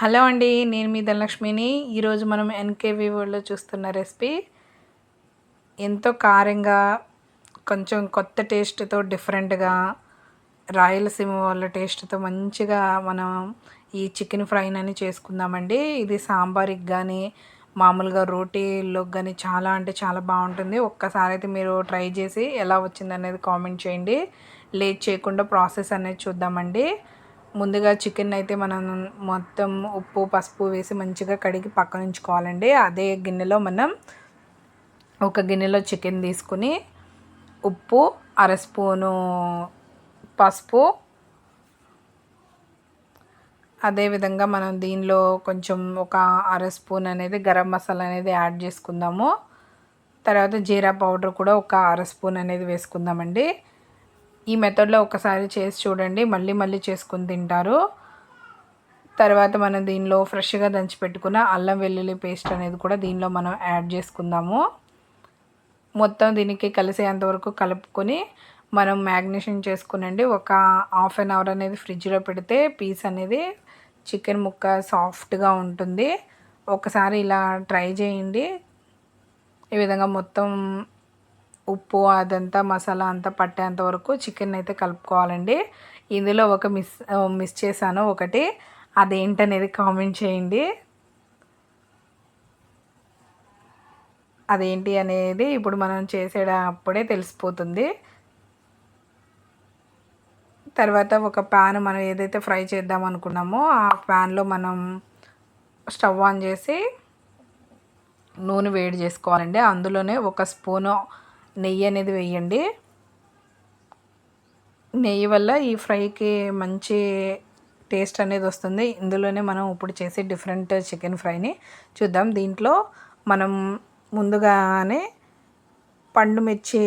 Hello అండి నేను మీ ధనలక్ష్మిని. ఈరోజు మనం ఎన్కేవి వరల్డ్లో చూస్తున్న రెసిపీ ఎంతో కారంగా కొంచెం కొత్త టేస్ట్తో డిఫరెంట్గా రాయలసీమ వాళ్ళ టేస్ట్తో మంచిగా మనం ఈ చికెన్ ఫ్రైని చేసుకుందామండి. ఇది సాంబార్కి కానీ మామూలుగా రోటీలోకి కానీ చాలా అంటే చాలా బాగుంటుంది. ఒక్కసారి అయితే మీరు ట్రై చేసి ఎలా వచ్చింది అనేది కామెంట్ చేయండి. లేట్ చేయకుండా ప్రాసెస్ అనేది చూద్దామండి. ముందుగా చికెన్ అయితే మనం మొత్తం ఉప్పు పసుపు వేసి మంచిగా కడిగి పక్కన ఉంచుకోవాలండి. అదే గిన్నెలో మనం ఒక గిన్నెలో చికెన్ తీసుకుని ఉప్పు అర స్పూను పసుపు అదేవిధంగా మనం దీనిలో కొంచెం ఒక అర స్పూన్ అనేది గరం మసాలా అనేది యాడ్ చేసుకుందాము. తర్వాత జీరా పౌడర్ కూడా ఒక అర స్పూన్ అనేది వేసుకుందామండి. ఈ మెథడ్లో ఒకసారి చేసి చూడండి. మళ్ళీ మళ్ళీ చేసుకుని తింటారు. తర్వాత మనం దీనిలో ఫ్రెష్గా దంచి పెట్టుకున్న అల్లం వెల్లుల్లి పేస్ట్ అనేది కూడా దీనిలో మనం యాడ్ చేసుకుందాము. మొత్తం దీనికి కలిసేంతవరకు కలుపుకొని మనం మ్యాగ్నేషన్ చేసుకునండి. ఒక హాఫ్ అన్ అవర్ అనేది ఫ్రిడ్జ్లో పెడితే పీస్ అనేది చికెన్ ముక్క సాఫ్ట్గా ఉంటుంది. ఒకసారి ఇలా ట్రై చేయండి. ఈ విధంగా మొత్తం ఉప్పు అదంతా మసాలా అంతా పట్టేంత వరకు చికెన్ అయితే కలుపుకోవాలండి. ఇందులో ఒక మిస్ మిస్ చేశాను ఒకటి. అదేంటనేది కామెంట్ చేయండి. అదేంటి అనేది ఇప్పుడు మనం చేసేటప్పుడే తెలిసిపోతుంది. తర్వాత ఒక ప్యాన్ మనం ఏదైతే ఫ్రై చేద్దాం అనుకున్నామో ఆ ప్యాన్లో మనం స్టవ్ ఆన్ చేసి నూనె వేడి చేసుకోవాలండి. అందులోనే ఒక స్పూను నెయ్యి అనేది వేయండి. నెయ్యి వల్ల ఈ ఫ్రైకి మంచి టేస్ట్ అనేది వస్తుంది. ఇందులోనే మనం ఇప్పుడు చేసే డిఫరెంట్ చికెన్ ఫ్రైని చూద్దాం. దీంట్లో మనం ముందుగానే పండు మిర్చి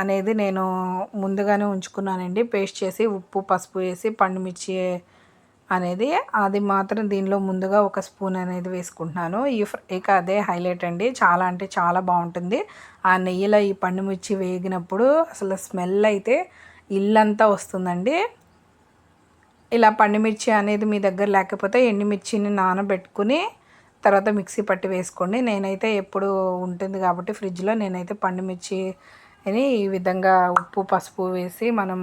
అనేది నేను ముందుగానే ఉంచుకున్నానండి. పేస్ట్ చేసి ఉప్పు పసుపు వేసి పండు మిర్చి అనేది అది మాత్రం దీనిలో ముందుగా ఒక స్పూన్ అనేది వేసుకుంటున్నాను. ఈ ఇక అదే హైలైట్ అండి. చాలా అంటే చాలా బాగుంటుంది. ఆ నెయ్యిలో ఈ పండుమిర్చి వేగినప్పుడు అసలు స్మెల్ అయితే ఇల్లంతా వస్తుందండి. ఇలా పండుమిర్చి అనేది మీ దగ్గర లేకపోతే ఎండుమిర్చిని నానబెట్టుకుని తర్వాత మిక్సీ పట్టి వేసుకోండి. నేనైతే ఎప్పుడు ఉంటుంది కాబట్టి ఫ్రిడ్జ్లో నేనైతే పండుమిర్చి అని ఈ విధంగా ఉప్పు పసుపు వేసి మనం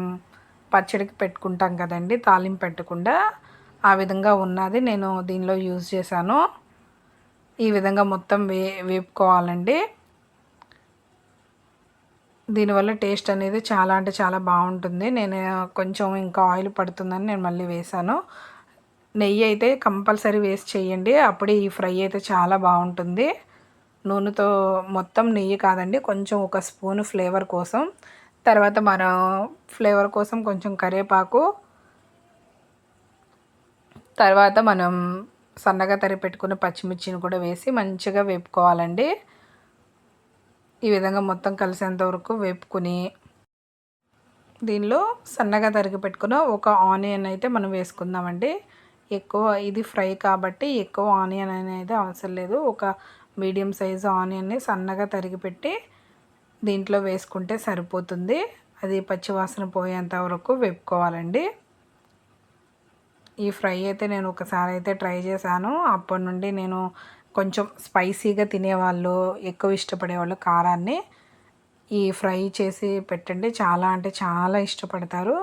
పచ్చడికి పెట్టుకుంటాం కదండి తాలింపు పెట్టకుండా. ఆ విధంగా ఉన్నది నేను దీనిలో యూజ్ చేశాను. ఈ విధంగా మొత్తం వే వేపుకోవాలండి. దీనివల్ల టేస్ట్ అనేది చాలా అంటే చాలా బాగుంటుంది. నేను కొంచెం ఇంకా ఆయిల్ పడుతుందని నేను మళ్ళీ వేసాను నెయ్యి అయితే కంపల్సరీ వేస్ట్ చేయండి. అప్పుడే ఈ ఫ్రై అయితే చాలా బాగుంటుంది. నూనెతో మొత్తం నెయ్యి కాదండి కొంచెం ఒక స్పూన్ ఫ్లేవర్ కోసం. తర్వాత మనం ఫ్లేవర్ కోసం కొంచెం కరివేపాకు తర్వాత మనం సన్నగా తరి పెట్టుకున్న పచ్చిమిర్చిని కూడా వేసి మంచిగా వేపుకోవాలండి. ఈ విధంగా మొత్తం కలిసేంత వరకు వేపుకుని దీనిలో సన్నగా తరిగి పెట్టుకున్న ఒక ఆనియన్ అయితే మనం వేసుకుందామండి. ఎక్కువ ఇది ఫ్రై కాబట్టి ఎక్కువ ఆనియన్ అనేది అవసరం లేదు. ఒక మీడియం సైజు ఆనియన్ని సన్నగా తరిగి పెట్టి దీంట్లో వేసుకుంటే సరిపోతుంది. అది పచ్చివాసన పోయేంత వరకు వేపుకోవాలండి. ఈ ఫ్రై అయితే నేను ఒకసారి అయితే ట్రై చేశాను. అప్పటి నుండి నేను కొంచెం స్పైసీగా తినేవాళ్ళు ఎక్కువ ఇష్టపడేవాళ్ళు కారాన్ని. ఈ ఫ్రై చేసి పెట్టండి. చాలా అంటే చాలా ఇష్టపడతారు.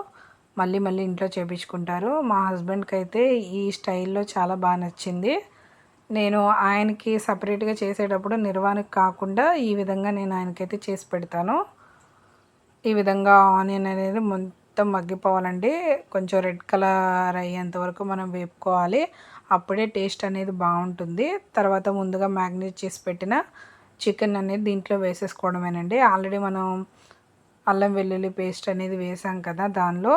మళ్ళీ మళ్ళీ ఇంట్లో చేపించుకుంటారు. మా హస్బెండ్కి అయితే ఈ స్టైల్లో చాలా బాగా నచ్చింది. నేను ఆయనకి సపరేట్గా చేసేటప్పుడు నిర్వాణకు కాకుండా ఈ విధంగా నేను ఆయనకైతే చేసి పెడతాను. ఈ విధంగా ఆనియన్ అనేది మొత్తం మగ్గిపోవాలండి. కొంచెం రెడ్ కలర్ అయ్యేంత వరకు మనం వేపుకోవాలి. అప్పుడే టేస్ట్ అనేది బాగుంటుంది. తర్వాత ముందుగా మ్యాగ్నేట్ చేసి పెట్టిన చికెన్ అనేది దీంట్లో వేసేసుకోవడమేనండి. ఆల్రెడీ మనం అల్లం వెల్లుల్లి పేస్ట్ అనేది వేసాం కదా దానిలో.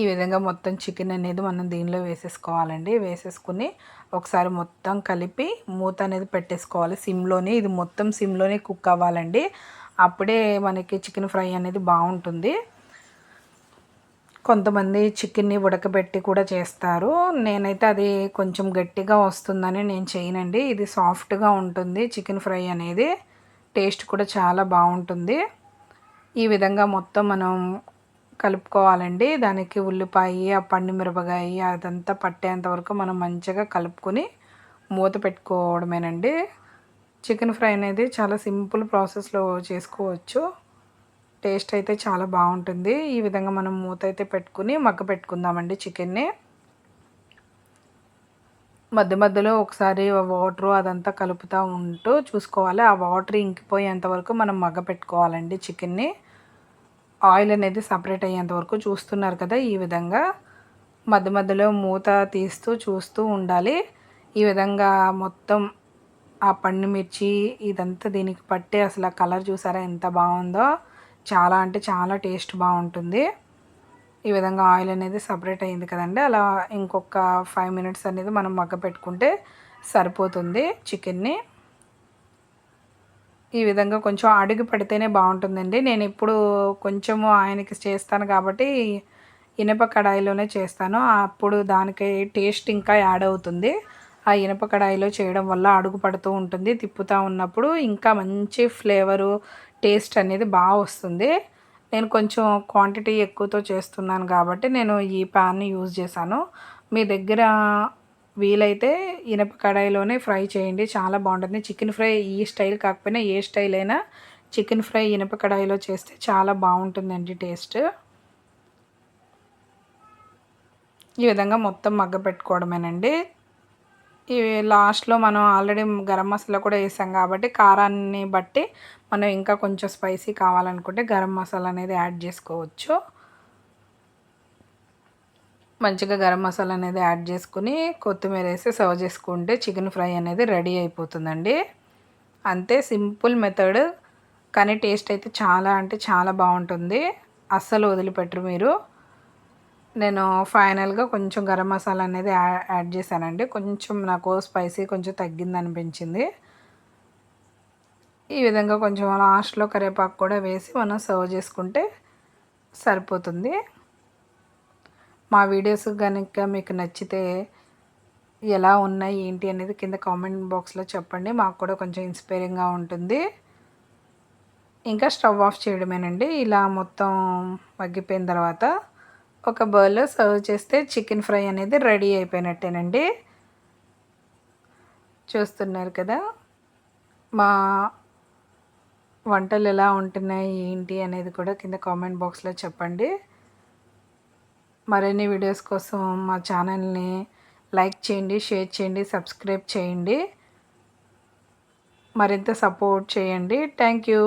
ఈ విధంగా మొత్తం చికెన్ అనేది మనం దీనిలో వేసేసుకోవాలండి. వేసేసుకుని ఒకసారి మొత్తం కలిపి మూత అనేది పెట్టేసుకోవాలి. సిమ్లోనే ఇది మొత్తం సిమ్లోనే కుక్ అవ్వాలండి. అప్పుడే మనకి చికెన్ ఫ్రై అనేది బాగుంటుంది. కొంతమంది చికెన్ని ఉడకబెట్టి కూడా చేస్తారు. నేనైతే అది కొంచెం గట్టిగా వస్తుందని నేను చేయనండి. ఇది సాఫ్ట్గా ఉంటుంది చికెన్ ఫ్రై అనేది. టేస్ట్ కూడా చాలా బాగుంటుంది. ఈ విధంగా మొత్తం మనం కలుపుకోవాలండి. దానికి ఉల్లిపాయ పండు మిరపకాయ అదంతా పట్టేంత వరకు మనం మంచిగా కలుపుకొని మూత పెట్టుకోవడమేనండి. చికెన్ ఫ్రై అనేది చాలా సింపుల్ ప్రాసెస్లో చేసుకోవచ్చు. టేస్ట్ అయితే చాలా బాగుంటుంది. ఈ విధంగా మనం మూత అయితే పెట్టుకుని మగ్గ పెట్టుకుందామండి చికెన్ని. మధ్య మధ్యలో ఒకసారి వాటర్ అదంతా కలుపుతూ ఉంటూ చూసుకోవాలి. ఆ వాటర్ ఇంకిపోయేంత వరకు మనం మగ్గ పెట్టుకోవాలండి చికెన్ని. ఆయిల్ అనేది సపరేట్ అయ్యేంత వరకు చూస్తున్నారు కదా ఈ విధంగా. మధ్య మధ్యలో మూత తీస్తూ చూస్తూ ఉండాలి. ఈ విధంగా మొత్తం ఆ పండు మిర్చి ఇదంతా దీనికి పట్టే అసలు ఆ కలర్ చూసారా ఎంత బాగుందో? చాలా అంటే చాలా టేస్ట్ బాగుంటుంది. ఈ విధంగా ఆయిల్ అనేది సపరేట్ అయింది కదండి. అలా ఇంకొక ఫైవ్ మినిట్స్ అనేది మనం మగ్గ పెట్టుకుంటే సరిపోతుంది చికెన్ని. ఈ విధంగా కొంచెం అడుగు పడితేనే బాగుంటుందండి. నేను ఇప్పుడు కొంచెము ఆయనకి చేస్తాను కాబట్టి ఇనప కడాయిలోనే చేస్తాను. అప్పుడు దానికి టేస్ట్ ఇంకా యాడ్ అవుతుంది. ఆ ఇనప కడాయిలో చేయడం వల్ల అడుగు పడుతూ ఉంటుంది. తిప్పుతూ ఉన్నప్పుడు ఇంకా మంచి ఫ్లేవరు టేస్ట్ అనేది బాగా వస్తుంది. నేను కొంచెం క్వాంటిటీ ఎక్కువతో చేస్తున్నాను కాబట్టి నేను ఈ ప్యాన్ని యూజ్ చేశాను. మీ దగ్గర వీలైతే ఇనప కడాయిలోనే ఫ్రై చేయండి. చాలా బాగుంటుంది. చికెన్ ఫ్రై ఈ స్టైల్ కాకపోయినా ఏ స్టైల్ అయినా చికెన్ ఫ్రై ఇనప కడాయిలో చేస్తే చాలా బాగుంటుందండి టేస్ట్. ఈ విధంగా మొత్తం మగ్గ పెట్టుకోవడమేనండి. లాస్ట్లో మనం ఆల్రెడీ గరం మసాలా కూడా వేసాం కాబట్టి కారాన్ని బట్టి మనం ఇంకా కొంచెం స్పైసీ కావాలనుకుంటే గరం మసాలా అనేది యాడ్ చేసుకోవచ్చు. మంచిగా గరం మసాలా అనేది యాడ్ చేసుకుని కొత్తిమీర వేసి సర్వ్ చేసుకుంటే చికెన్ ఫ్రై అనేది రెడీ అయిపోతుందండి. అంతే సింపుల్ మెథడ్ కానీ టేస్ట్ అయితే చాలా అంటే చాలా బాగుంటుంది. అస్సలు వదిలిపెట్టరు మీరు. నేను ఫైనల్గా కొంచెం గరం మసాలా అనేది యాడ్ చేశానండి. కొంచెం నాకు స్పైసీ కొంచెం తగ్గింది అనిపించింది ఈ విధంగా కొంచెం లాస్ట్లో కరివేపాకు కూడా వేసి మనం సర్వ్ చేసుకుంటే సరిపోతుంది. మా వీడియోస్ కనుక మీకు నచ్చితే ఎలా ఉన్నాయి ఏంటి అనేది కింద కామెంట్ బాక్స్లో చెప్పండి. మాకు కూడా కొంచెం ఇన్స్పైరింగ్గా ఉంటుంది. ఇంకా స్టవ్ ఆఫ్ చేయడమేనండి. ఇలా మొత్తం మగ్గిపోయిన తర్వాత ఒక బౌల్లో సర్వ్ చేస్తే చికెన్ ఫ్రై అనేది రెడీ అయిపోయినట్టేనండి. చూస్తున్నారు కదా మా వంటలు ఎలా ఉంటున్నాయి ఏంటి అనేది కూడా కింద కామెంట్ బాక్స్లో చెప్పండి. మరిన్ని వీడియోస్ కోసం మా ఛానల్ని లైక్ చేయండి షేర్ చేయండి సబ్స్క్రైబ్ చేయండి. మరింత సపోర్ట్ చేయండి. Thank you.